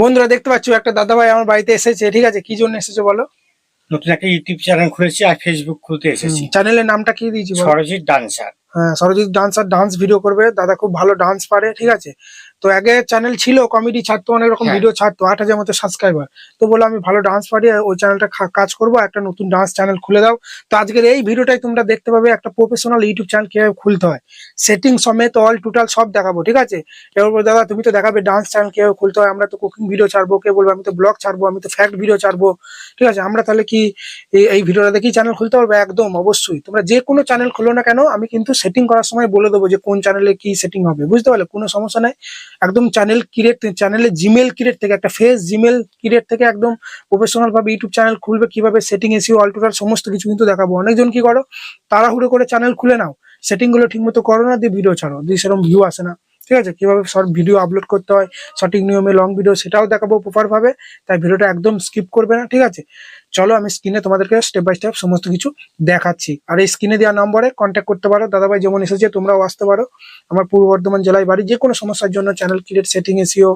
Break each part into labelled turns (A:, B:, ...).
A: বন্ধুরা দেখতে পাচ্ছ একটা দাদা ভাই আমার বাড়িতে এসেছে। ঠিক আছে কি জন্য এসেছে বলো?
B: নতুন একটা ইউটিউব চ্যানেল খুলেছি আর ফেসবুক খুলতে এসেছি।
A: চ্যানেলের নামটা কি দিয়েছি
B: সরজিৎ ডান্সার।
A: হ্যাঁ সরজিৎ ডান্সার ডান্স ভিডিও করবে। দাদা খুব ভালো ডান্স পারে ঠিক আছে? তো আগে চ্যানেল ছিল কমেডি ছাড়তো অনেক রকম
B: হ্যাঁ।
A: ভিডিও ছাড়তো আট হাজার মতো সাবস্ক্রাইবার তো বলল আমি ভালো ডান্স পারি ওই চ্যানেলটা কাজ করব একটা নতুন ডান্স চ্যানেল খুলে দাও। তো আজকের এই ভিডিওটাই তোমরা দেখতে পাবে একটা প্রফেশনাল ইউটিউব চ্যানেল কীভাবে খুলতে হয়। সেটিং সমেত অল টোটাল সব দেখাবো ঠিক আছে? এবার দাদা তুমি তো দেখাবে ডান্স চ্যানেল কীভাবে খুলতে হয়? আমরা তো কুকিং ভিডিও ছাড়বো কে বলব আমি তো ব্লগ ছাড়বো আমি তো ফ্যাক্ট ভিডিও ছাড়বো। ঠিক আছে? আমরা তাহলে কি এই- ভিডিওটা দেখেই চ্যানেল খুলতে পারব? একদম অবশ্যই। তোমরা যে কোনো চ্যানেল খোলো না কেন আমি কিন্তু সেটিং করার সময় বলে দেবো যে কোন চ্যানেলে কি সেটিং হবে বুঝতে পারলে? কোনো সমস্যা নাই। একদম চ্যানেল ক্রিয়েট চ্যানেলে জিমেল ক্রিয়েট থেকে, একটা ফেস জিমেল ক্রিয়েট থেকে একদম প্রফেশনাল ভাবে ইউটিউব চ্যানেল খুলবে, কীভাবে সেটিং এসিও অল্টোটার সমস্ত কিছু কিন্তু দেখাবো। অনেকজন কি করো? তাড়াহুড়ো করে চ্যানেল খুলে নাও। সেটিংগুলো ঠিকমতো ঠিক মতো করো না, দিয়ে ভিডিও ছাড়ো। দিয়ে সেরকম ভিউ আসে না। ঠিক আছে? কীভাবে শর্ট ভিডিও আপলোড করতে হয়, সঠিক নিয়মে লং ভিডিও সেটাও দেখাবো প্রপার ভাবে তাই ভিডিওটা একদম স্কিপ করবে না, ঠিক আছে? চলো আমি স্ক্রিনে তোমাদেরকে স্টেপ বাই স্টেপ সমস্ত কিছু দেখাচ্ছি। আর এই স্ক্রিনে দেওয়া নম্বরে কন্ট্যাক্ট করতে পারো। দাদাভাই যেমন এসেছে, তোমরাও আসতে পারো। আমার পূর্ব বর্ধমান জেলায় বাড়ি যে কোনো সমস্যার জন্য চ্যানেল ক্রিয়েট সেটিং এসিও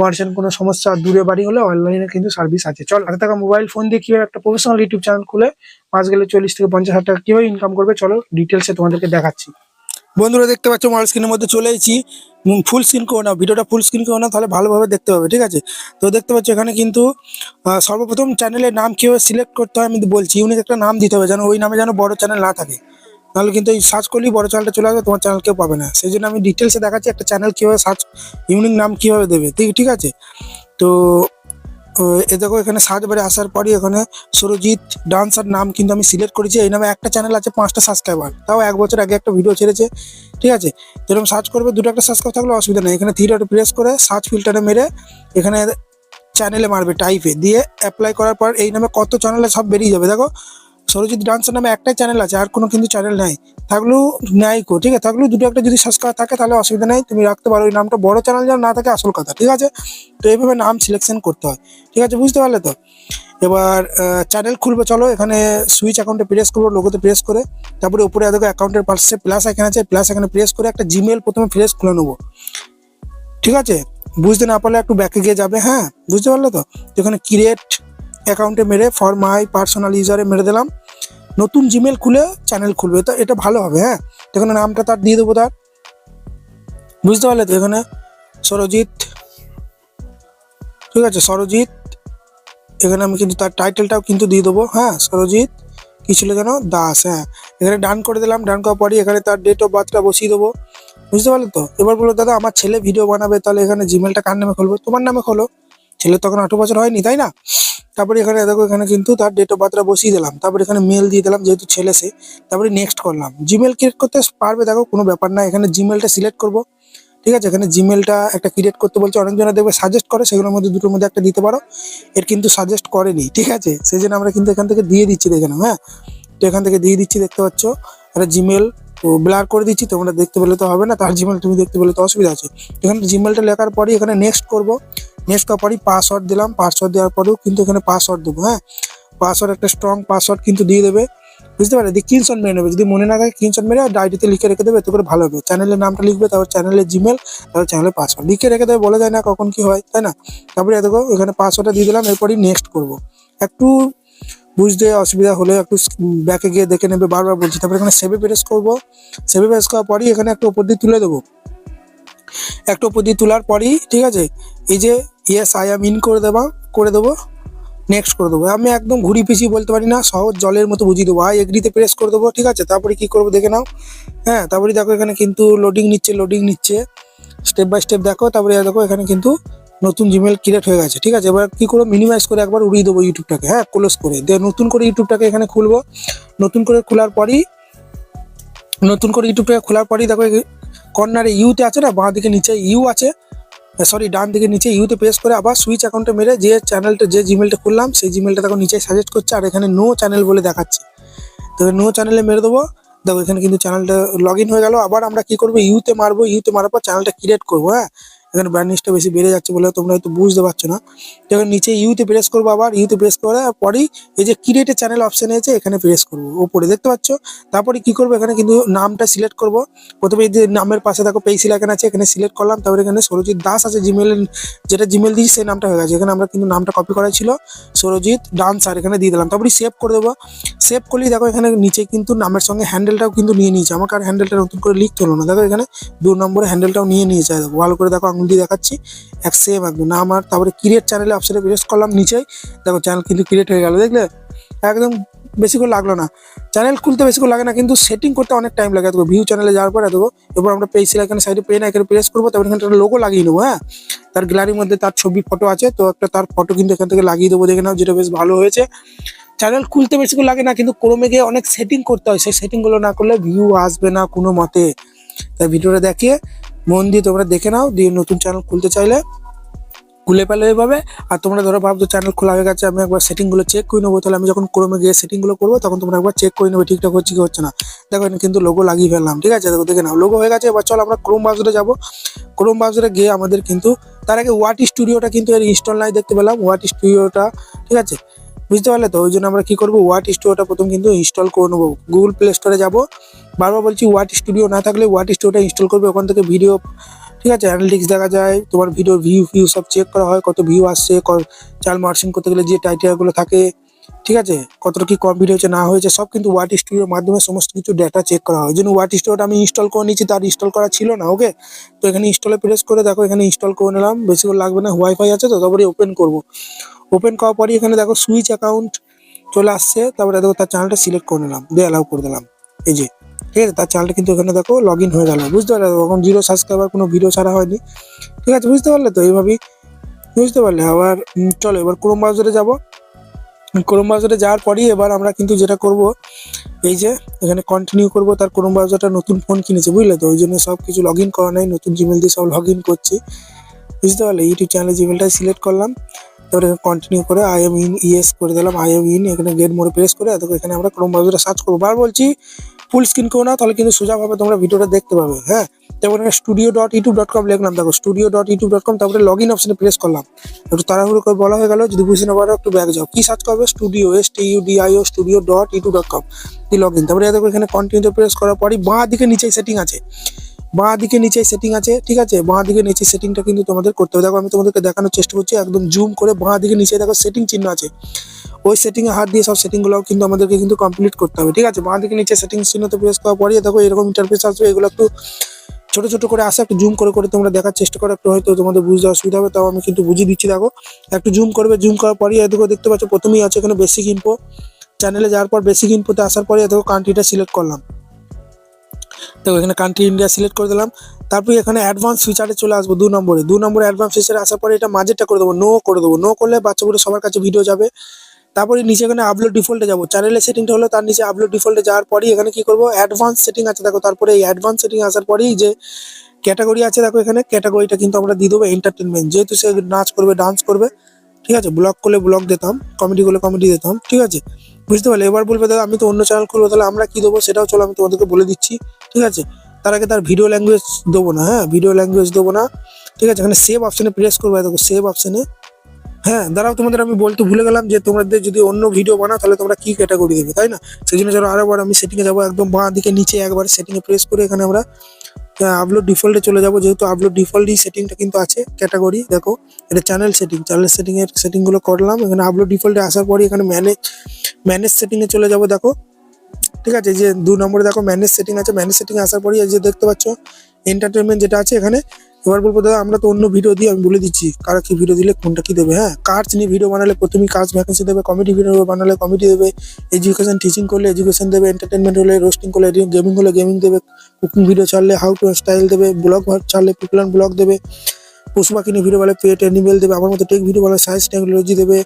A: মার্শন কোনো সমস্যা, দূরে বাড়ি হলে অনলাইনে কিন্তু সার্ভিস আছে। চল, হাতে থাকা মোবাইল ফোন দিয়ে কীভাবে একটা প্রফেশনাল ইউটিউব চ্যানেল খুলে, মাস গেলে চল্লিশ থেকে পঞ্চাশ হাজার টাকা কীভাবে ইনকাম করবে, চলো ডিটেলসে তোমাদেরকে দেখাচ্ছি। বন্ধুরা দেখতে পাচ্ছ মোবাইল স্ক্রিনের মধ্যে চলে এসেছি। ফুল স্ক্রিন করো না ভিডিওটা ফুল স্ক্রিন করো না তাহলে ভালোভাবে দেখতে পাবে, ঠিক আছে? তো দেখতে পাচ্ছ, এখানে কিন্তু সর্বপ্রথম চ্যানেলের নাম কীভাবে সিলেক্ট করতে হয় আমি বলছি। ইউনিক একটা নাম দিতে হবে, যেন ওই নামে যেন বড় চ্যানেল না থাকে। নাহলে কিন্তু এই সার্চ করলেই বড় চ্যানেলটা চলে আসবে, তোমার চ্যানেল কেউ পাবে না। সেই জন্য আমি ডিটেলসে দেখাচ্ছি, একটা চ্যানেল কীভাবে সার্চ ইউনিক নাম কীভাবে দেবে, ঠিক ঠিক আছে? তো এ দেখো, এখানে সার্চ বারে আসার পরই এখানে সুরজিৎ ডান্সার নাম কিন্তু আমি সিলেক্ট করেছি। এই নামে একটা চ্যানেল আছে, পাঁচটা সাবস্ক্রাইবার তাও এক বছর আগে একটা ভিডিও ছেড়েছে। ঠিক আছে? যেরকম সার্চ করবে, দুটো একটা সাবস্ক্রাইব থাকলে অসুবিধা নেই। এখানে থ্রি প্রেস করে সার্চ ফিল্টারে মেরে এখানে চ্যানেলে মারবে টাইপে দিয়ে অ্যাপ্লাই করার পর এই নামে কত চ্যানেলে সব বেরিয়ে যাবে। দেখো সরজিৎ ডান্সের নামে একটাই চ্যানেল আছে, আর কোনো কিন্তু চ্যানেল নাই। থাকলেও নাই কো, ঠিক আছে? থাকলেও দুটো একটা যদি সাবস্ক্রাইব থাকে, তাহলে অসুবিধা নেই। তুমি রাখতে পারো, ওই নামটা বড় চ্যানেল যেন না থাকে, আসল কথা, ঠিক আছে? তো এইভাবে নাম সিলেকশন করতে হয়, ঠিক আছে? বুঝতে পারলে তো? এবার চ্যানেল খুলবে, চলো, এখানে সুইচ অ্যাকাউন্টে প্রেস করব লোগোতে প্রেস করে। তারপরে উপরে দেখো অ্যাকাউন্টের পাশে প্লাস এখানে আছে প্লাস এখানে প্রেস করে একটা জিমেল প্রথমে ফ্রেশ খুলে নেব। ঠিক আছে? বুঝতে না পারলে একটু ব্যাকে গিয়ে যাবে হ্যাঁ? বুঝতে পারলে তো? এখানে ক্রিয়েট অ্যাকাউন্টে মেরে ফর মাই পার্সোনাল ইউজারে মেরে দিলাম। নতুন জিমেল খুলে চ্যানেল খুলবে। তো এটা ভালো হবে হ্যাঁ? এখানে নামটা তার দিয়ে দেবো তার। বুঝতে পারলে তো এখানে? সরজিৎ। ঠিক আছে, সরজিৎ। এখানে আমি কিন্তু তার টাইটেলটাও কিন্তু দিয়ে দেবো হ্যাঁ? সরজিৎ। কি ছিল যেন? দাস হ্যাঁ। এখানে ডান করে দিলাম ডান করার পরই এখানে তার ডেট অফ বার্থটা বসিয়ে দেবো। বুঝতে পারলে তো? এবার বলো, দাদা, আমার ছেলে ভিডিও বানাবে, তাহলে এখানে জিমেলটা কার নামে খুলবো? তোমার নামে খোলো। ছেলে তখন আঠারো বছর হয়নি, তাই না? তারপরে এখানে দেখো, এখানে কিন্তু তার ডেট অফ বার্থটা বসিয়ে দিলাম। তারপরে এখানে মেল দিয়ে দিলাম, যেহেতু ছেলে সে। তারপরে নেক্সট করলাম। জিমেল ক্রিয়েট করতে পারবে, দেখো, কোনো ব্যাপার না। এখানে জিমেলটা সিলেক্ট করব। ঠিক আছে? এখানে জিমেলটা একটা ক্রিয়েট করতে বলছে। অনেকজনে দেখবে সাজেস্ট করে, সেগুলোর মধ্যে দুটোর মধ্যে একটা দিতে পারো। এর কিন্তু সাজেস্ট করেনি। ঠিক আছে? সেই জন্য আমরা কিন্তু এখান থেকে দিয়ে দিচ্ছি, দেখে হ্যাঁ? তো এখান থেকে দিয়ে দিচ্ছি, দেখতে পাচ্ছ? একটা জিমেল তো ব্লার করে দিচ্ছি, তোমরা দেখতে পেলে তো হবে না। তার জিমেল তুমি দেখতে পেলে তো অসুবিধা আছে। এখানে জিমেলটা লেখার পরই এখানে নেক্সট করব। নেক্সট করার পরই পাসওয়ার্ড দিলাম। পাসওয়ার্ড দেওয়ার পরেও কিন্তু এখানে পাসওয়ার্ড দেবো হ্যাঁ? পাসওয়ার্ড একটা স্ট্রং পাসওয়ার্ড কিন্তু দিয়ে দেবে। বুঝতে পারলে? দিয়ে স্ক্রিনশট মেরে নেবে। যদি মনে না থাকে স্ক্রিনশট মেরে ডায়েরিতে লিখে রেখে দেবে এতে করে ভালো হবে। চ্যানেলের নামটা লিখবে, তারপর চ্যানেলের জিমেল তারপর চ্যানেলের পাসওয়ার্ড লিখে রেখে দেবে, বলা যায় না কখন কি হয়, তাই না? তারপরে দেখো, এখানে পাসওয়ার্ডটা দিয়ে দিলাম, এরপরই নেক্সট করব। একটু বুঝতে অসুবিধা হলে একটু ব্যাকে গিয়ে দেখে নেবে, বারবার বলছি। তারপরে এখানে সেভে প্রেস করব। সেভে প্রেস করার পরই এখানে একটা উপর দিয়ে তুলে দেবো। একটা উপর দিয়ে তোলার পরই, ঠিক আছে? এই যে ইয়েস আই এম ইন করে দেবা, করে দেবো। নেক্সট করে দেবো। আমি একদম ঘুরি পিছিয়ে বলতে পারি না, সহজ জলের মতো বুঝিয়ে দেবো। আই এগ্রিতে প্রেস করে দেবো, ঠিক আছে? তারপরে কি করব দেখে নাও। হ্যাঁ তারপরে দেখো এখানে কিন্তু লোডিং নিচ্ছে লোডিং নিচ্ছে। স্টেপ বাই স্টেপ দেখো, তারপরে দেখো এখানে কিন্তু নতুন জিমেল ক্রিয়েট হয়ে গেছে, ঠিক আছে? এবার কি করব? মিনিমাইজ করে একবার উড়িয়ে দেবো ইউটিউবটাকে হ্যাঁ? ক্লোজ করে। দিয়ে নতুন করে ইউটিউবটাকে এখানে খুলবো। নতুন করে খোলার পরই, নতুন করে ইউটিউবটাকে খোলার পরই দেখো কর্নারে ইউতে আছে না? বাঁ দিকে নিচে ইউ আছে। সরি ডান দিকে নিচে ইউতে প্রেস করে আবার সুইচ অ্যাকাউন্টে মেরে যে চ্যানেলটা যে জিমেলটা খুললাম, সেই জিমেলটা দেখো নিচে সাজেস্ট করছে আর এখানে নো চ্যানেল বলে দেখাচ্ছে। তো নো চ্যানেলে মেরে দেবো। দেখো এখানে কিন্তু চ্যানেলটা লগ হয়ে গেল। আবার আমরা কি করব? ইউতে মারবো। ইউতে মারার পর চ্যানেলটা ক্রিয়েট করব হ্যাঁ? এখানে ব্রাইটনেসটা বেশি বেড়ে যাচ্ছে বলে তোমরা হয়তো বুঝতে পারছ না। তো এখানে নিচে ইউতে প্রেস করব আবার ইউতে প্রেস করার পরেই এই যে ক্রিয়েটে চ্যানেল অপশন আছে এখানে প্রেস করব। ওপরে দেখতে পাচ্ছ? তারপরে কি করব? এখানে কিন্তু নামটা সিলেক্ট করব। প্রথমে যে নামের পাশে দেখো পেন্সিল এখানে আছে, এখানে সিলেক্ট করলাম। তারপরে এখানে সরজিৎ দাস আছে জিমেল যেটা জিমেল দিয়েছি সেই নামটা হয়ে গেছে। এখানে আমরা কিন্তু নামটা কপি করা ছিল। সরজিৎ ডান্স আর এখানে দিয়ে দিলাম। তারপরে সেভ করে দেবো। সেভ করলেই দেখো এখানে নিচে কিন্তু নামের সঙ্গে হ্যান্ডেলটাও কিন্তু নিয়ে নিয়েছে। আমাকে আর হ্যান্ডেলটা নতুন করে লিখতে হলো না। দেখো এখানে দু নম্বরে হ্যান্ডেলটাও নিয়ে নিয়েছে। ভালো করে দেখো আঙুল দেখাচ্ছি। এক সেম একদম নাম আর তারপরে ক্রিয়েট চ্যানেলে অপশনে প্রেস করলাম, নিচেই। দেখো চ্যানেল কিন্তু ক্রিয়েট হয়ে গেল, দেখলে? একদম বেশি করে লাগল না। চ্যানেল খুলতে বেশি করে লাগে না, কিন্তু সেটিং করতে অনেক টাইম লাগে। দেখো ভিউ চ্যানেলে যাওয়ার পরে দেখো এবার আমরা পেয়েছি, এখানে সাইডে পেন এখানে প্রেস করব, তারপর এখানে একটা লোগো লাগিয়ে নেব হ্যাঁ? তার গ্যালারির মধ্যে তার ছবি ফটো আছে, তো একটা তার ফটো কিন্তু এখান থেকে লাগিয়ে দেবো, দেখে নাও যেটা বেশ ভালো হয়েছে। চ্যানেল খুলতে বেশি করে লাগে না, কিন্তু ক্রমে গিয়ে অনেক সেটিং করতে হয়। সেই সেটিংগুলো না করলে ভিউ আসবে না কোনো মতে। তাই ভিডিওটা দেখিয়ে মন দিয়ে তোমরা দেখে নাও, দিয়ে নতুন চ্যানেল খুলতে চাইলে। খুলে পেলে এভাবে। আর তোমরা ধরো ভাবছ চ্যানেল খোলা হয়ে গেছে, আমি একবার সেটিংগুলো চেক করে নেব। তাহলে আমি যখন ক্রমে গিয়ে সেটিংগুলো করব, তখন তোমরা একবার চেক করে নেবে ঠিকঠাক হচ্ছে কি হচ্ছে না। দেখো কিন্তু লোগো লাগিয়ে ফেললাম, ঠিক আছে? দেখো, দেখে নাও লোগো হয়ে গেছে। এবার চলো আমরা ক্রোম ব্রাউজারে যাব। ক্রোম ব্রাউজারে গিয়ে আমাদের কিন্তু, তার আগে ওয়াট স্টুডিওটা কিন্তু এর ইনস্টল নাই, দেখতে পেলাম। ওয়াট স্টুডিওটা ঠিক আছে? বুঝতে পারলে তো? ওই জন্য আমরা কি করব? ওয়াট স্টুডিওটা প্রথম কিন্তু ইনস্টল করে নেব। গুগল প্লে স্টোরে যাব। বারবার বলছি ওয়াট স্টুডিও না থাকলে ওয়াট স্টুডিওটা ইনস্টল করবে ওখান থেকে ভিডিও ঠিক আছে? অ্যানালিটিক্স দেখা যায়, তোমার ভিডিও ভিউ ভিউ সব চেক করা হয়, কত ভিউ আসছে চাল মার্সিং করতে গেলে যে টাইটেলগুলো থাকে, ঠিক আছে? কতটা কি কম ভিডিও হচ্ছে না হয়েছে, সব কিন্তু ওয়াট স্টুডিওর মাধ্যমে সমস্ত কিছু ডেটা চেক করা হয়। ওই জন্য ওয়াট স্টুডিওটা আমি ইনস্টল করে নিয়েছি, তার ইনস্টল করা ছিল না ওকে তো এখানে ইনস্টলে প্রেস করে দেখো, এখানে ইনস্টল করে নিলাম। বেশি করে লাগবে না ওয়াইফাই আছে তো তারপরে ওপেন করব। ওপেন করার পরই এখানে দেখো সুইচ অ্যাকাউন্ট চলে আসছে। তারপরে দেখো তার চ্যানেলটা সিলেক্ট করে নিলাম, দিয়ে অ্যালাউ করে দিলাম। এই যে, ঠিক আছে? তার চ্যানেলটা কিন্তু এখানে দেখো লগ ইন হয়ে গেল। বুঝতে পারলে তখন জিরো সাবস্ক্রাইবার কোনো ভিডিও ছাড়া হয়নি। ঠিক আছে? বুঝতে পারলে তো এইভাবেই, বুঝতে পারলে। আবার চলো এবার ক্রোম ব্রাউজারে যাব। ক্রোম ব্রাউজারে যাওয়ার পরই এবার আমরা কিন্তু যেটা করব, এই যে, এখানে কন্টিনিউ করব। তার ক্রোম ব্রাউজারটা নতুন ফোন কিনেছে, বুঝলে তো? ওই জন্য সব কিছু লগ ইন করা নাই। নতুন জিমেল দিয়ে সব লগ ইন করছি। বুঝতে পারলে? ইউটিউব চ্যানেলে জিমেলটাই সিলেক্ট করলাম। তারপরে কন্টিনিউ করে আই এম ইন ইয়েস করে দিলাম। আই এম ইন এখানে গেট মোড়ে প্রেস করে দেখো এখানে আমরা ক্রোম ব্রাউজারে সার্চ করব। বার বলছি ফুল স্ক্রিন করো না, তাহলে কিন্তু সোজাভাবে তোমরা ভিডিওটা দেখতে পাবে হ্যাঁ? তারপরে studio dot YouTube dot com লিখলাম, দেখো studio dot YouTube dot com তারপরে লগ ইন অপশনে প্রেস করলাম। একটু তাড়াহুড়ো করে বলা হয়ে গেল, যদি বুঝতে না পারো, একটু ব্যাক যাও। কি সার্চ করবে? Studio S T U D I O studio dot YouTube dot com log in তারপরে দেখো এখানে কন্টিনিউ প্রেস করার পরই বাঁ দিকে নিচে সেটিং আছে। বাঁ দিকে নিচে সেটিং আছে, ঠিক আছে? বাঁ দিকে নিচে সেটিংটা কিন্তু তোমাদের করতে হবে। দেখো, আমি তোমাদেরকে দেখানোর চেষ্টা করছি, একদম জুম করে বাঁ দিকে নিচে দেখো সেটিং চিহ্ন আছে। ওই সেটিং এ হাত দিয়ে সব সেটিংগুলো কিন্তু আমাদেরকে কিন্তু কমপ্লিট করতে হবে, ঠিক আছে? বাঁ দিকে নিচে সেটিং চিহ্নতে প্রেস করার পরে দেখো এরকম ইন্টারফেস আসবে, এগুলো একটু ছোট ছোট করে আসে, একটু জুম করে করে তোমরা দেখার চেষ্টা করো, একটু হয়তো তোমাদের বুঝতে অসুবিধা হবে, তাও আমি কিন্তু বুঝিয়ে দিচ্ছি, দেখো। একটু জুম করবে জুম করার পরে এদিকে দেখতে পাচ্ছ প্রথমেই আছে এখানে বেসিক ইনফো চ্যানেলে যাওয়ার পর বেসিক ইনফোতে আসার পরে দেখো কান্ট্রিটা সিলেক্ট করলাম। দেখো এখানে কান্ট্রি ইন্ডিয়া সিলেক্ট করে দিলাম। তারপরে এখানে অ্যাডভান্স ফিচারে চলে আসব দু নম্বরে। দু নম্বরে অ্যাডভান্স ফিচারে আসার পরে এটা মাঝেরটা করে দেবো নো করে দেবো। নো করলে বাচ্চাগুলো সবার কাছে ভিডিও যাবে। তারপরে নিচে এখানে আপলোড ডিফল্টে যাব। চ্যানেলের সেটিংটা হলো তার নিচে আপলোড ডিফল্টে যাওয়ার পরেই এখানে কি করব? অ্যাডভান্স সেটিং আছে। দেখো তারপরে এই অ্যাডভান্স সেটিং আসার পরেই যে ক্যাটাগরি আছে, দেখো এখানে ক্যাটাগরিটা কিন্তু আমরা দিয়ে দেবো এন্টারটেনমেন্ট যেহেতু সে নাচ করবে ডান্স করবে ঠিক আছে? ব্লগ করলে ব্লগ দিতাম কমেডি করলে কমেডি দিতাম, ঠিক আছে? বুঝতে পারলে? এবার বলবে, দাদা, আমি তো অন্য চ্যানেল খুলবো, তাহলে আমরা কি দেবো? সেটাও চলো, আমি তোমাদেরকে বলে দিচ্ছি, ঠিক আছে? তার আগে তার ভিডিও ল্যাঙ্গুয়েজ দেবো না হ্যাঁ? ভিডিও ল্যাঙ্গুয়েজ দেবো না, ঠিক আছে? এখানে সেভ অপশনে প্রেস করব, দেখো সেভ অপশনে হ্যাঁ দাঁড়াও, তোমাদের আমি বলতে ভুলে গেলাম যে তোমাদের যদি অন্য ভিডিও বানাও, তাহলে তোমরা কি ক্যাটাগরি দেবে, তাই না? সেই জন্য চলো আরেকবার আমি সেটিংয়ে যাব, একদম বাঁ দিকে, নিচে একবার সেটিংয়ে প্রেস করে এখানে আমরা আপলোড ডিফল্টে চলে যাব। যেহেতু আপলোড ডিফল্টই সেটিংটা কিন্তু আছে ক্যাটাগরি দেখো, এটা চ্যানেল সেটিং চ্যানেল সেটিং এর সেটিংগুলো করলাম। এখানে আপলোড ডিফল্টে আসার পরই এখানে ম্যানেজ ম্যানেজ সেটিংয়ে চলে যাব, দেখো। ঠিক আছে যে দু নম্বরে দেখো ম্যানেজ সেটিং আছে ম্যানেজ সেটিং আসার পরে এই যে দেখতে পাচ্ছ এন্টারটেনমেন্ট যেটা আছে এখানে, এবার বলব দাদা, আমরা তো অন্য ভিডিও দিই আমি বলে দিচ্ছি, কারা কি ভিডিও দিলে কোনটা কি দেবে হ্যাঁ? কার্স নিয়ে ভিডিও বানালে প্রথমেই কাজ ভ্যাকেন্সি দেবে কমেডি ভিডিও বানালে কমেডি দেবে এডুকেশন টিচিং করলে এডুকেশন দেবে এন্টারটেনমেন্ট হলে রোস্টিং করলে গেমিং হলে গেমিং দেবে কুকিং ভিডিও ছাড়লে হাউ টু স্টাইল দেবে ব্লগ ছাড়লে পিপলান ব্লগ দেবে পশু পাখি নিয়ে ভিডিও বানালে পেট অ্যানিমেল দেবে, আমার মতো টেক ভিডিও বানালে সায়েন্স টেকনোলজি দেবে,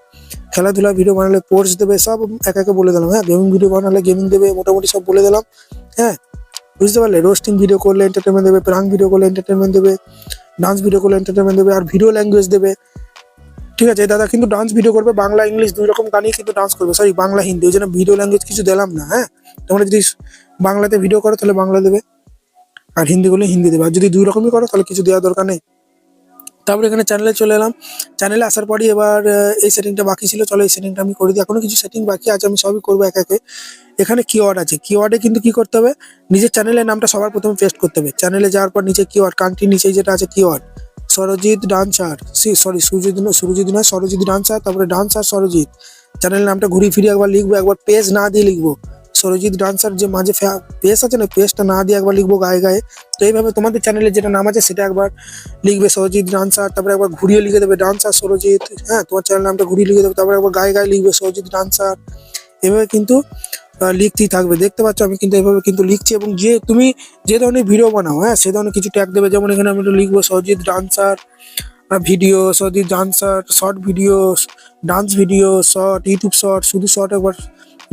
A: খেলাধুলা ভিডিও বানালে পোর্টস দেবে, সব এক একে বলে দিলাম হ্যাঁ? গেমিং ভিডিও বানালে গেমিং দেবে, মোটামুটি সব বলে দিলাম হ্যাঁ? বুঝতে পারলে? রোস্টিং ভিডিও করলে এন্টারটেনমেন্ট দেবে প্রাং ভিডিও করলে এন্টারটেনমেন্ট দেবে ডান্স ভিডিও করলে এন্টারটেনমেন্ট দেবে, আর ভিডিও ল্যাঙ্গুয়েজ দেবে। ঠিক আছে, দাদা কিন্তু ডান্স ভিডিও করবে, বাংলা ইংলিশ দুই রকম গানই কিন্তু ডান্স করবে সরি বাংলা, হিন্দি, ওই জন্য ভিডিও ল্যাঙ্গুয়েজ কিছু দিলাম না হ্যাঁ? তোমরা যদি বাংলাতে ভিডিও করো, তাহলে বাংলা দেবে, আর হিন্দি করলে হিন্দি দেবে, আর যদি দুই রকমই করো, তাহলে কিছু দেওয়ার দরকার নেই। তারপরে এখানে চ্যানেলে চলে এলাম। চ্যানেলে আসার পরই এবার এই সেটিংটা বাকি ছিল। চলো এই সেটিংটা আমি করে দিই। এখনও কিছু সেটিং বাকি আছে, আমি সবই করব এক একে। এখানে কিওয়ার্ড আছে। কিওয়ার্ডে কিন্তু কি করতে হবে? নিজের চ্যানেলের নামটা সবার প্রথমে পেস্ট করতে হবে। চ্যানেলে যাওয়ার পর নিচে কিওয়ার্ড কান্ট্রি নিচে যেটা আছে কিওয়ার্ড সরজিৎ ডান্সার। সি সরি সুরজিৎ সুরজিৎ নয়, সরজিৎ ডান্সার, তারপরে ডান্সার সরজিৎ। চ্যানেলের নামটা ঘুরিয়ে ফিরিয়ে একবার লিখব, একবার পেজ না দিয়ে লিখব। সরজিৎ ডান্সার যে মাঝে পেজ আছে না পেজটা না দিয়ে একবার লিখব গায়ে গায়ে। তো এইভাবে তোমাদের চ্যানেলে যেটা নাম আছে, সেটা একবার লিখবে সরজিৎ ডান্সার, তারপরে একবার ঘুরিয়ে লিখে দেবে ডান্সার সরজিৎ হ্যাঁ তোমার চ্যানেল নামটা ঘুরিয়ে লিখে দেবে, তারপরে একবার গায়ে গায়ে লিখবে সরজিৎ ডান্সার। এভাবে কিন্তু লিখতেই থাকবে। দেখতে পাচ্ছ, আমি কিন্তু এভাবে কিন্তু লিখছি এবং যে তুমি যে ধরনের ভিডিও বানাও হ্যাঁ সে ধরনের কিছু ট্যাগ দেবে। যেমন এখানে আমি লিখব Sarajit dancer video Sarajit dancer short video dance video short YouTube short শুধু শর্ট একবার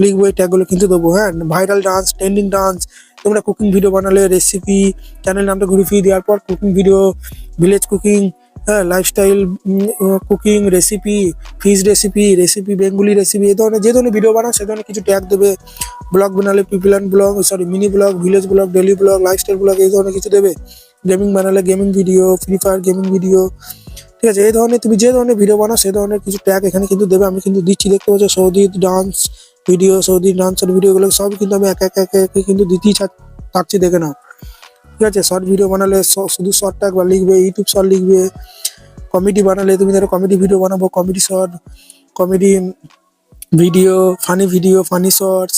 A: লিখব এই ট্যাগগুলো কিন্তু দেবো হ্যাঁ? ভাইরাল ডান্স ট্রেন্ডিং ডান্স তোমরা কুকিং ভিডিও বানালে রেসিপি চ্যানেল নামটা ঘুরে ফিরে দেওয়ার পর কুকিং ভিডিও ভিলেজ কুকিং হ্যাঁ? Lifestyle cooking recipe fish recipe recipe Bengali recipe এই ধরনের, যে ধরনের ভিডিও বানাও, সে ধরনের কিছু ট্যাগ দেবে। ব্লগ বানালে people and blog sorry mini blog village blog daily blog lifestyle blog এই ধরনের কিছু দেবে। গেমিং বানালে gaming video free fire gaming video ঠিক আছে? এই ধরনের, তুমি যে ধরনের ভিডিও বানাও, সে ধরনের কিছু ট্যাগ এখানে কিন্তু দেবে। আমি কিন্তু দিচ্ছি, দেখতে পাচ্ছ সৌদিত ডান্স ভিডিও সৌদি ডান্সের ভিডিওগুলো সব কিন্তু আমি একে একে একে কিন্তু দিতেই থাকছি, দেখে নাও। ঠিক আছে? শর্ট ভিডিও বানালে শুধু শর্টটা একবার লিখবে ইউটিউব শর্ট লিখবে কমেডি বানালে তুমি ধরো কমেডি ভিডিও বানাবো comedy short comedy video funny video funny shorts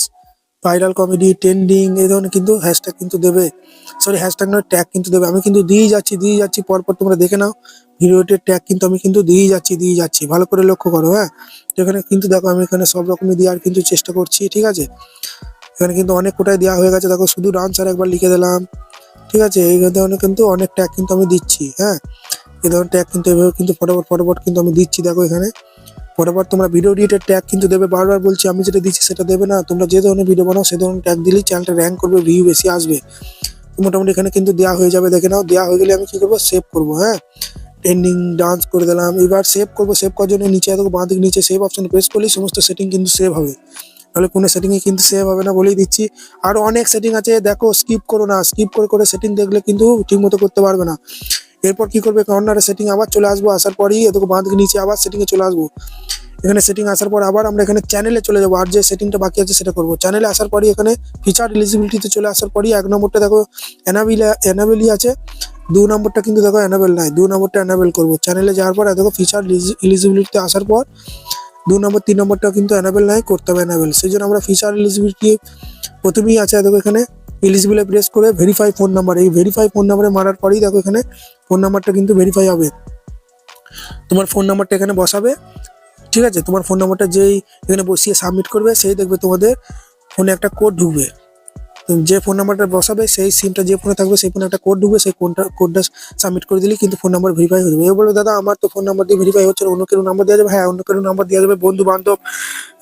A: viral comedy trending এই ধরনের কিন্তু হ্যাশট্যাগ কিন্তু দেবে। সরি হ্যাশট্যাগ নয় ট্যাগ কিন্তু দেবে। আমি কিন্তু দিয়েই যাচ্ছি দিয়ে যাচ্ছি, পরপর তোমরা দেখে নাও। ভিডিওটির ট্যাগ কিন্তু আমি কিন্তু দিয়েই যাচ্ছি দিয়ে যাচ্ছি। ভালো করে লক্ষ্য করো হ্যাঁ? তো এখানে কিন্তু দেখো, আমি এখানে সব রকমই দেওয়ার কিন্তু চেষ্টা করছি, ঠিক আছে? এখানে কিন্তু অনেক কোটায় দেওয়া হয়ে গেছে। দেখো, শুধু ডান্স আর একবার লিখে দিলাম, ঠিক আছে? এই ধরনের কিন্তু অনেক ট্যাগ কিন্তু আমি দিচ্ছি হ্যাঁ? এই ধরনের ট্যাগ কিন্তু এভাবে কিন্তু ফটোফট ফটোফট কিন্তু আমি দিচ্ছি, দেখো এখানে। ফটোফট তোমরা ভিডিও এডিটের ট্যাগ কিন্তু দেবে, বারবার বলছি, আমি যেটা দিচ্ছি সেটা দেবে না। তোমরা যে ধরনের ভিডিও বানাও, সে ধরনের ট্যাগ দিলেই চ্যানেলটা র্যাঙ্ক করবে ভিউ বেশি আসবে। মোটামুটি এখানে কিন্তু দেওয়া হয়ে যাবে, দেখে নাও দেওয়া হয়ে গেলে আমি কী করব? সেভ করব হ্যাঁ? ট্রেন্ডিং ডান্স করে দিলাম। এবার সেভ করব সেভ করার জন্য নিচে এত বাঁ দিকে, নিচে সেভ অপশন প্রেস করলেই সমস্ত সেটিং কিন্তু সেভ হবে। তাহলে কোনো সেটিংয়ে কিন্তু সেভ হবে না বলেই দিচ্ছি। আরও অনেক সেটিং আছে, দেখো স্কিপ করো না স্কিপ করে করে সেটিং দেখলে কিন্তু ঠিক মতো করতে পারবে না। এরপর কি করবে কর্নারে সেটিং আবার চলে আসব, আসার পরই দেখো বাঁ দিকে নিচে আবার সেটিংয়ে চলে আসব। এখানে সেটিং আসার পর আবার আমরা এখানে চ্যানেলে চলে যাব, আর যে সেটিংটা বাকি আছে সেটা করব। চ্যানেলে আসার পরই এখানে ফিচার এলিজিবিলিটিতে চলে আসার পরই এক নম্বরটা দেখো এনাবিল এনাবেলই আছে। দু নম্বরটা কিন্তু দেখো অ্যানাবেল নাই, দু নম্বরটা অ্যানাবেল করব। চ্যানেলে যাওয়ার পর দেখো ফিচার এলিজিবিলিটিতে আসার পর দু নম্বর, তিন নম্বরটাও কিন্তু অ্যানাবেল নয় করতে হবে অ্যানাবেল সেই জন্য আমরা ফিচার এলিজিবিলিটি প্রথমেই আছে, দেখো এখানে এলিজিবিলে প্রেস করে ভেরিফাই ফোন নাম্বার এই ভেরিফাই ফোন নাম্বারে মারার পরেই দেখো এখানে ফোন নাম্বারটা কিন্তু ভেরিফাই হবে। তোমার ফোন নাম্বারটা এখানে বসাবে। ঠিক আছে? তোমার ফোন নাম্বারটা যেই এখানে বসিয়ে সাবমিট করবে, সেই দেখবে তোমাদের ফোনে একটা কোড ঢুকবে। যে ফোন নাম্বারটা বসাবে, সেই সিমটা যে ফোনে থাকবে, সেই ফোনে একটা কোড ঢুকবে, সেই কোডটা কোডটা সাবমিট করে দিলেই কিন্তু ফোন নাম্বার ভেরিফাই হয়ে যাবে। এ বলবে দাদা, আমার তো ফোন নাম্বার দিয়ে ভেরিফাই হচ্ছে অন্য কেউ নাম্বার দেওয়া যাবে? হ্যাঁ অন্য কেউ নাম্বার দেওয়া যাবে বন্ধু বান্ধব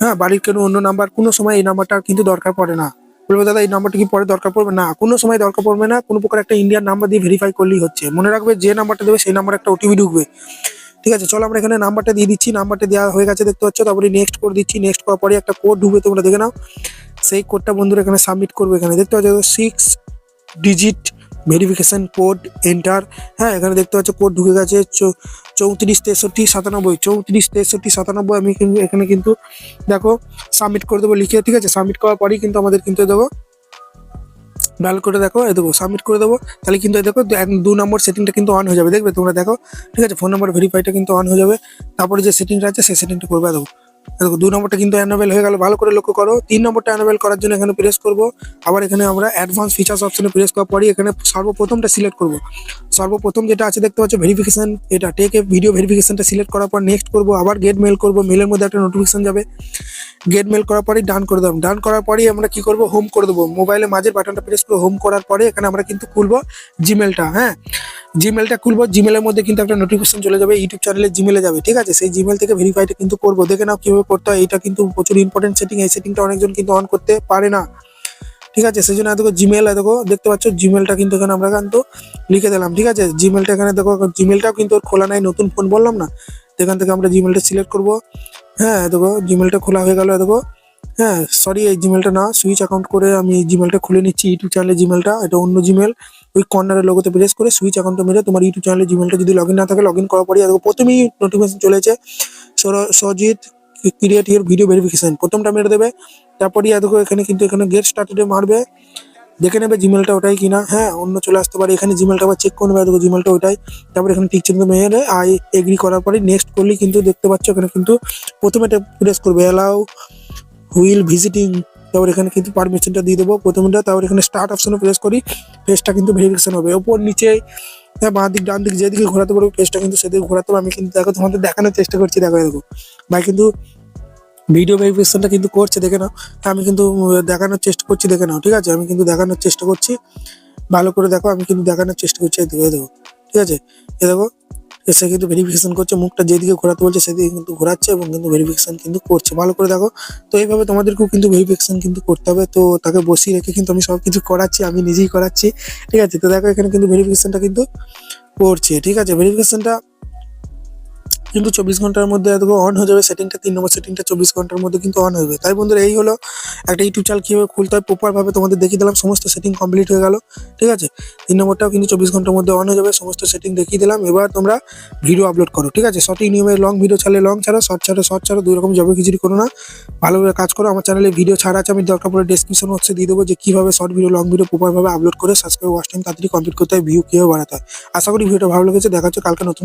A: হ্যাঁ বাড়ির কেউ অন্য নাম্বার কোনো সময় এই নাম্বারটা কিন্তু দরকার পড়ে না। বলবে দাদা, এই নাম্বারটা কি পরে দরকার পড়বে? না, কোনো সময় দরকার পড়বে না। কোনো প্রকার একটা ইন্ডিয়ান নাম্বার দিয়ে ভেরিফাই করলেই হচ্ছে। মনে রাখবে যে নাম্বারটা দেবে, সেই নাম্বার একটা ওটিপি ঢুকবে। ঠিক আছে, চলো আমরা এখানে নাম্বারটা দিয়ে দিচ্ছি নাম্বারটা দেওয়া হয়ে গেছে দেখতে পাচ্ছ তারপরে নেক্সট করে দিচ্ছি নেক্সট করার পরে একটা কোড ঢুকবে তোমরা দেখে নাও। সেই কোডটা বন্ধুরা এখানে সাবমিট করবে এখানে। দেখতে পাচ্ছ six digit verification code enter হ্যাঁ এখানে দেখতে পাচ্ছ কোড ঢুকে গেছে চৌত্রিশ, তেষট্টি, সাতানব্বই, চৌত্রিশ, তেষট্টি, সাতানব্বই, আমি কিন্তু এখানে কিন্তু দেখো সাবমিট করে দেবো, লিখে, ঠিক আছে সাবমিট করার পরেই কিন্তু আমাদের কিন্তু দেখো ডাল করে দেখো, এই দেবো সাবমিট করে দেবো। তাহলে কিন্তু দেখো দু- নম্বর সেটিংটা কিন্তু অন হয়ে যাবে। দেখবে তোমরা দেখো, ঠিক আছে? ফোন নাম্বার ভেরিফাইটা কিন্তু অন হয়ে যাবে। তারপরে যে সেটিংটা আছে, সেই সেটিংটা করবে দেবো দেখো। দু নম্বরটা কিন্তু অ্যানাবেল হয়ে গেল, ভালো করে লক্ষ্য করো। তিন নম্বরটা অ্যানাবেল করার জন্য এখানে প্রেস করব। আবার এখানে আমরা অ্যাডভান্স ফিচার্স অপশনে প্রেস করার পরই এখানে সর্বপ্রথমটা সিলেক্ট করব। সর্বপ্রথম যেটা আছে, দেখতে পাচ্ছ ভেরিফিকেশন এটা টেক ভিডিও ভেরিফিকেশনটা সিলেক্ট করার পর নেক্সট করব, আবার গেট মেল করব মেলের মধ্যে একটা নোটিফিকেশন যাবে। গেট মেল করার পরেই ডান করে দেবো। ডান করার পরেই আমরা কি করব? হোম করে দেবো। মোবাইলে মাঝের বাটনটা প্রেস করে হোম করার পরে এখানে আমরা কিন্তু খুলবো জিমেলটা হ্যাঁ? জিমেলটা খুলবো জিমেলের মধ্যে কিন্তু একটা নোটিফিকেশন চলে যাবে ইউটিউব চ্যানেলে জিমেলে যাবে, ঠিক আছে? সেই জিমেল থেকে ভেরিফাইটা কিন্তু করব। দেখে নাও কীভাবে করতে হয়, এটা কিন্তু প্রচুর ইম্পর্টেন্ট সেটিং এই সেটিংটা অনেকজন কিন্তু অন করতে পারে না। ঠিক আছে? সেই জন্য দেখো জিমেল দেখো, দেখতে পাচ্ছ জিমেলটা কিন্তু এখানে আমরা কিন্তু লিখে দিলাম। ঠিক আছে? জিমেলটা এখানে দেখো জিমেলটাও কিন্তু খোলা নাই, নতুন ফোন বললাম না? এখান থেকে আমরা জিমেলটা সিলেক্ট করব। হ্যাঁ দেখো জিমেলটা খোলা হয়ে গেল, দেখো। হ্যাঁ সরি এই জিমেলটা না সুইচ অ্যাকাউন্ট করে আমি জিমেলটা খুলে নিচ্ছি ইউটিউব চ্যানেলের জিমেলটা এটা অন্য জিমেল ওই কর্নারের লোগোতে প্রেস করে সুইচ অ্যাকাউন্টটা মেরে তোমার ইউটিউব চ্যানেলের জিমেলটা যদি লগ ইন না থাকে লগ ইন করার পরে প্রথমেই নোটিফিকেশন চলেছে সর- সজিত ক্রিয়েট ইয়ার ভিডিও ভেরিফিকেশন প্রথমটা মেরে দেবে, তারপরে দেখো এখানে কিন্তু এখানে গেট স্টার্টেডে মারবে। দেখে নেবে জিমেলটা ওটাই কিনা। হ্যাঁ অন্য চলে আসতে পারে। এখানে জিমেলটা আবার চেক করে নেবে দেখো জিমেলটা ওটাই। তারপরে এখানে টিক চিহ্ন মেরে আই এগ্রি করার পরে নেক্সট করলে কিন্তু দেখতে পাচ্ছ এখানে কিন্তু প্রথমে এটা প্রেস করবে। অ্যালাউ হুইল ভিজিটিং তারপর এখানে কিন্তু পারমিশনটা দিয়ে দেবো। প্রথমটা, তারপর এখানে স্টার্ট অপশনে প্রেস করি। পেজটা কিন্তু ভেরিফিকেশন হবে। ওপর, নিচে বাঁ দিক, ডান দিক, যেদিকে ঘোরাতে পারব পেজটা কিন্তু সেদিকে ঘোরাতে পারব আমি কিন্তু দেখো, তোমাদের দেখানোর চেষ্টা করছি, দেখো দেখো। ভাই কিন্তু ভিডিও ভেরিফিকেশনটা কিন্তু করছে, দেখে নাও। আমি কিন্তু দেখানোর চেষ্টা করছি, দেখে নাও, ঠিক আছে? আমি কিন্তু দেখানোর চেষ্টা করছি। ভালো করে দেখো, আমি কিন্তু দেখানোর চেষ্টা করছি দেখো ঠিক আছে? এ দেখো এসে কিন্তু ভেরিফিকেশন করছে, মুখটা যেদিকে ঘোরাতে বলছে সেদিকে কিন্তু ঘোরাচ্ছে এবং কিন্তু ভেরিফিকেশন কিন্তু করছে। ভালো করে দেখো, তো এইভাবে তোমাদেরকেও কিন্তু ভেরিফিকেশন কিন্তু করতে হবে। তো তাকে বসিয়ে রেখে কিন্তু আমি সব কিছু করাচ্ছি, আমি নিজেই করাচ্ছি, ঠিক আছে? তো দেখো এখানে কিন্তু ভেরিফিকেশনটা কিন্তু করছে, ঠিক আছে? ভেরিফিকেশনটা কিন্তু চব্বিশ ঘণ্টার মধ্যে অন হয়ে যাবে সেটিংটা তিন নম্বর সেটিংটা চব্বিশ ঘণ্টার মধ্যে কিন্তু অন হবে তাই বন্ধুরা, এই হলো একটা ইউটিউব চ্যানেল কীভাবে খুলতে হয় প্রপার ভাবে তোমাদের দেখিয়ে দিলাম, সমস্ত সেটিং কমপ্লিট হয়ে গেল, ঠিক আছে? তিন নম্বরটাও কিন্তু চব্বিশ ঘণ্টার মধ্যে অন হয়ে যাবে, সমস্ত সেটিং দেখিয়ে দিলাম, এবার তোমরা ভিডিও আপলোড করো, ঠিক আছে? সঠিক নিয়মে লং ভিডিও ছাড়লে লং ছাড়ো শর্ট ছাড়ো শর্ট ছাড়ো, দুই রকম জবে কিছুই করো না ভালোভাবে কাজ করো। আমার চ্যানেলে ভিডিও ছাড়া আছে, আমি দরকার পড়ে ডেসক্রিপশন বক্সে দিয়ে দেবো যে কীভাবে শর্ট ভিডিও লং ভিডিও প্রপারভাবে আপলোড করে সাবস্ক্রাইব ওয়াচ টাইম তাড়াতাড়ি কমপ্লিট করতে হয় ভিউ কীভাবে বাড়াতে হয়। আশা করি ভিডিওটা ভালো লেগেছে, দেখা হচ্ছে কালকে নতুন